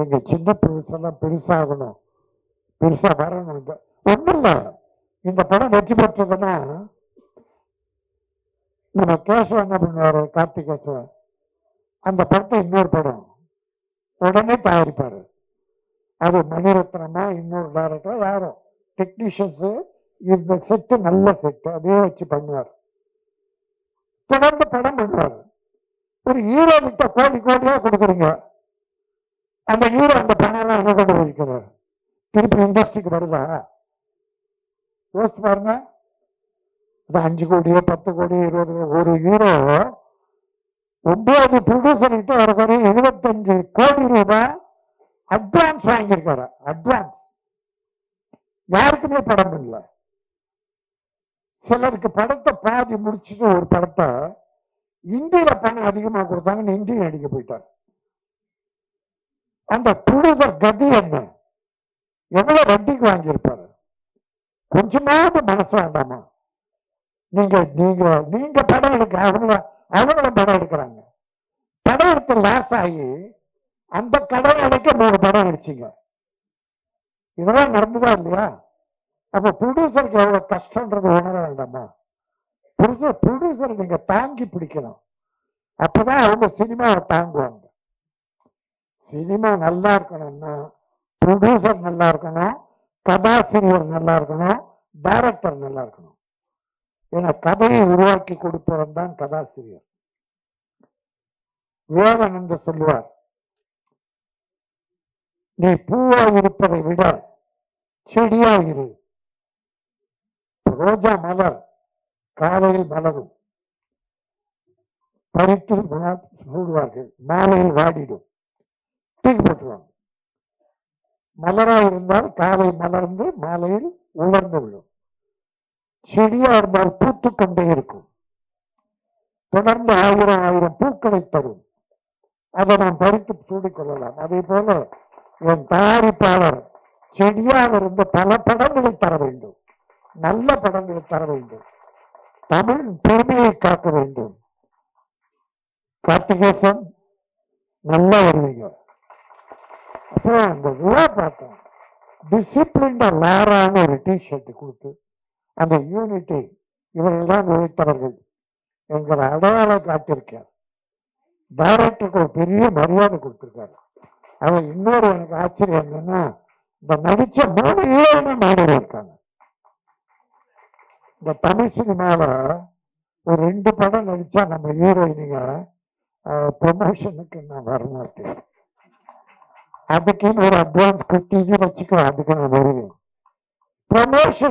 எங்க சின்ன பெருசெல்லாம் பெருசாகணும். பெருசா வரணும். இந்த ஒண்ணும் இந்த படம் வெற்றி பெற்றதுன்னா நம்ம கேசவன் என்ன பண்ணுவார்? கார்த்திக் கேசவன் அந்த படத்தை இன்னொரு படம். உடனே தயாரிப்பாரு. அது மணிரத்னமா இன்னொரு டேரக்டர் வேறும் டெக்னீஷியன்ஸு இந்த செட்டு நல்ல செட்டு அதே வச்சு பண்ணுவார். தொடர்ந்து படம் பண்ணுவார். ஒரு ஹீரோ கிட்ட கோடி கோடியா கொடுக்குறீங்க. அந்த ஹீரோ அந்த பணம் எல்லாம் கொண்டு போயிருக்கிறார் திருப்பி இண்டஸ்ட்ரிக்கு வருதா? யோசிச்சு பாருங்க. இப்போ அஞ்சு கோடியோ பத்து கோடி இருபது ஒரு ஹீரோ ஒன்பது ப்ரொடியூசர் கிட்ட ஒரு எழுபத்தஞ்சு கோடி ரூபாய் அட்வான்ஸ் வாங்கியிருக்காரு. அட்வான்ஸ் யாருக்குமே படம் இல்லை சிலருக்கு படத்தை பாதி முடிச்சுட்டு ஒரு படத்தை இந்தியில பணம் அதிகமா கொடுத்தாங்கன்னு இந்தியும் அடிக்க போயிட்டாங்க அந்த ப்ரொடியூசர் கதி என்ன? எவ்வளவு வட்டிக்கு வாங்கியிருப்பாரு? கொஞ்சமாவது மனசு வேண்டாமா? நீங்க நீங்க நீங்க படம் எடுக்க அவங்கள அவங்களும் படம் எடுக்கிறாங்க. படம் எடுத்து லாஸ் ஆகி அந்த கடன் அடைக்க மூணு படம் அடிச்சிங்க. இதெல்லாம் நடந்துதான் இல்லையா? அப்ப ப்ரொடியூசருக்கு எவ்வளவு கஷ்டன்றது உணர வேண்டாமா? ப்ரொடியூசர் ப்ரொடியூசர் நீங்க தாங்கி பிடிக்கணும். அப்பதான் அவங்க சினிமாவை தாங்குவாங்க. சினிமா நல்லா இருக்கணும்னா ப்ரொடியூசர் நல்லா இருக்கணும் கதாசிரியர் நல்லா இருக்கணும் டைரக்டர் நல்லா இருக்கணும். ஏன்னா கதையை உருவாக்கி கொடுப்பவன் தான் கதாசிரியர். விவேகானந்த சொல்லுவார் நீ பூவா இருப்பதை விட செடியா இரு. ரோஜா மலர் காலையில் மலரும். பறித்து சூடுவார்கள் மாலையில் வாடிடும். தூக்கி போட்டுருவாங்க. மலரா இருந்தால் காலை மலர்ந்து மாலையில் உலர்ந்து விடும் செடியா இருந்தால் பூத்து கொண்டே இருக்கும். தொடர்ந்து ஆயிரம் ஆயிரம் பூக்களை தரும். அதை நாம் பறித்து சூடிக்கொள்ளலாம் அதே போல என் தயாரிப்பாளர் செடியாக இருந்த பல படங்களை தர வேண்டும். நல்ல படங்களை தர வேண்டும். தமிழ் பெருமையை காக்க வேண்டும். கார்த்திகேசன் நல்லா வருவீங்க அப்புறம் அந்த விழா பார்த்தோம் டிசிப்ளின்ட லேரான ஒரு டிஷர்ட் கொடுத்து அந்த யூனிட்டி இவர்கள்தான் உழைத்தவர்கள் எங்களை அடையாளம் காட்டியிருக்கார். டைரக்டருக்கு ஒரு பெரிய மரியாதை கொடுத்துருக்காரு. அவன் இன்னொரு எனக்கு ஆச்சரியம் என்னன்னா இந்த நடிச்ச மூணு ஹீரோயினும் மேடையில் இருக்காங்க. இந்த தமிழ் சினிமாவில் ஒரு ரெண்டு படம் நடிச்சா நம்ம ஹீரோயினுங்க ப்ரொமோஷனுக்கு நான் வரமாட்டேன் అందుకని మీరు అడ్వాన్స్ కొట్టేసి వచ్చి అందుకని జరిగింది ప్రమోషన్